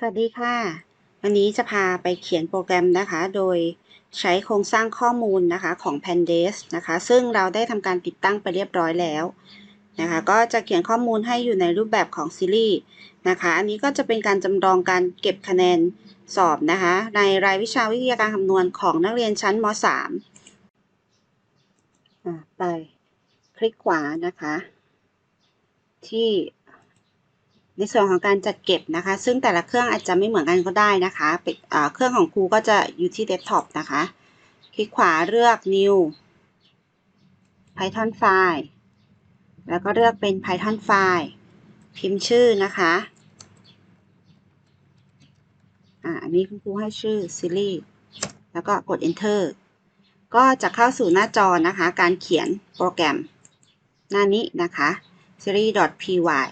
สวัสดีค่ะ วันนี้จะพาไปเขียนโปรแกรมนะคะ โดยใช้โครงสร้างข้อมูลนะคะของ Pandas นะคะ ซึ่งเราได้ทำการติดตั้งไปเรียบร้อยแล้วนะคะ ก็จะเขียนข้อมูลให้อยู่ในรูปแบบของซีรีส์นะคะ อันนี้ก็จะเป็นการจำลองการเก็บคะแนนสอบนะคะ ในรายวิชาวิทยาการคำนวณของนักเรียนชั้นม .3 ไปคลิกขวานะคะ ที่ ในส่วนของการจัดเก็บนะคะ ซึ่งแต่ละเครื่องอาจจะไม่เหมือนกันก็ได้นะคะเป็นอ่าเครื่องของครูก็จะอยู่ที่เดสก์ท็อปนะคะ คลิกขวาเลือก new python file แล้วก็เลือกเป็น python file พิมพ์ชื่อนะคะอันนี้คุณครูให้ชื่อ series แล้วก็กด enter ก็จะเข้าสู่หน้าจอนะคะ การเขียนโปรแกรมหน้านี้นะคะ series.py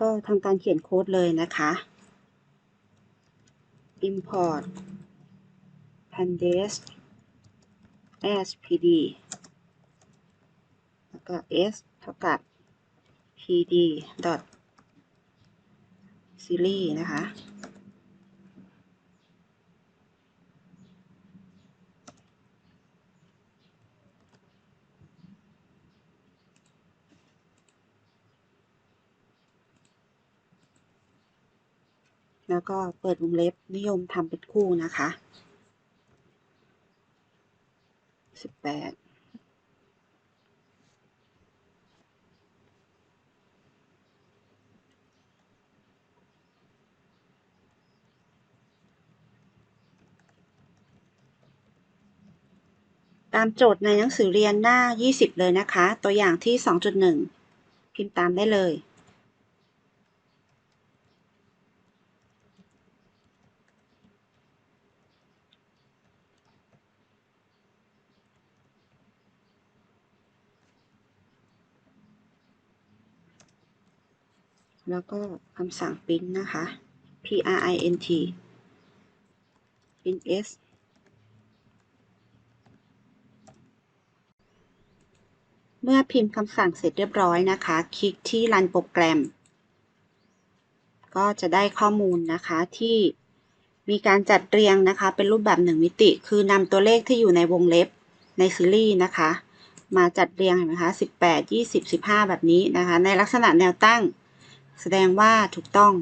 ก็ทำการเขียนโค้ดเลยนะคะ import pandas as pd แล้วก็ s เท่ากับ pd dot series นะคะ แล้วก็เปิดวงเล็บนิยมทำเป็นคู่นะคะสิบแปดตามโจทย์ในหนังสือเรียนหน้า 20 เลยนะคะ ตัวอย่างที่ 2.1 พิมพ์ตามได้เลย แล้วก็คำสั่ง print นะคะ p r i n t print s เมื่อพิมพ์คำสั่งเสร็จเรียบร้อยนะคะ คลิกที่ run โปรแกรม ก็จะได้ข้อมูลนะคะที่มีการจัดเรียงนะคะ เป็นรูปแบบหนึ่งมิติ คือนำตัวเลขที่อยู่ในวงเล็บในซีรีส์นะคะ มาจัดเรียงเห็นไหมคะ 18 20 15 แบบนี้นะคะ ในลักษณะแนวตั้ง แสดงว่าถูกต้อง